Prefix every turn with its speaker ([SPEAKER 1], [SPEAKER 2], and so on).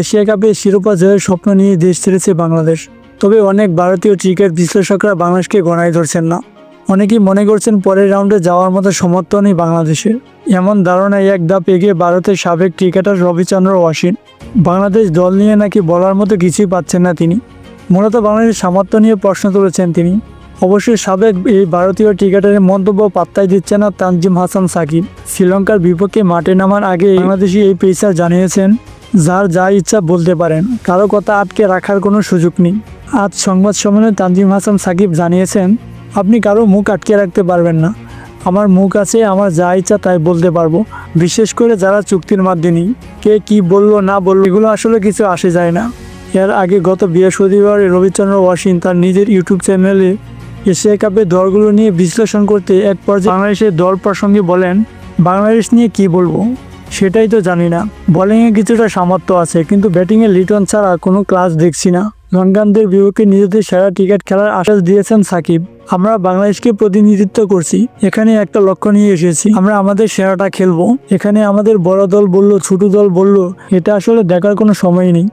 [SPEAKER 1] Asia কাপে শিরোপা জয়ের স্বপ্ন নিয়ে দেশ ছেড়েছে বাংলাদেশ। তবে অনেক ভারতীয় ক্রিকেট বিশ্লেষকরা বাংলাদেশকে গণায় ধরছেন না। অনেকেই মনে করছেন পরের রাউন্ডে যাওয়ার মতো সমর্থ নেই বাংলাদেশের। এমন ধারণায় এক ধাপ এগিয়ে ভারতের সাবেক ক্রিকেটার রবিচন্দ্র অশ্বিন, বাংলাদেশ দল নিয়ে নাকি বলার মতো কিছুই পাচ্ছেন না তিনি। মূলত বাংলাদেশের সামর্থ্য নিয়ে প্রশ্ন তুলেছেন তিনি। অবশ্যই সাবেক এই ভারতীয় ক্রিকেটারের মন্তব্য পাত্তাই দিচ্ছে না তানজিম হাসান সাকিব। শ্রীলঙ্কার বিপক্ষে মাঠে নামার আগে বাংলাদেশি এই পেসার জানিয়েছেন যার যা ইচ্ছা বলতে পারেন। কারও কথা আটকে রাখার কোনো সুযোগ নেই। আজ সংবাদ সম্মেলনে তানজিম হাসান সাকিব জানিয়েছেন, আপনি কারও মুখ আটকে রাখতে পারবেন না। আমার মুখ আছে, আমার যা ইচ্ছা তাই বলতে পারব। বিশেষ করে যারা চুক্তির মাধ্যমে কে কি বলল, না বলল, এগুলো আসলে কিছু আসে যায় না। এর আগে গত বৃহস্পতিবার রবিচন্দ্র ওয়াসিন তার নিজের ইউটিউব চ্যানেলে এশিয়া কাপের দলগুলো নিয়ে বিশ্লেষণ করতে এক পর্যায়ে বাংলাদেশের দল প্রসঙ্গে বলেন, বাংলাদেশ নিয়ে কি বলব? সেটাই তো জানি না। বোলিংয়ে কিছুটা সামর্থ্য আছে, কিন্তু ব্যাটিংয়ে লিটন ছাড়া কোনো ক্লাস দেখছি না। লঙ্কানদের বিপক্ষে নিজেদের সেরা ক্রিকেট খেলার আশ্বাস দিয়েছেন সাকিব। আমরা বাংলাদেশকে প্রতিনিধিত্ব করছি, এখানে একটা লক্ষ্য নিয়ে এসেছি। আমরা আমাদের সেরাটা খেলব। এখানে আমাদের বড় দল বলল, ছোট দল বলল, এটা আসলে দেখার কোনো সময় নেই।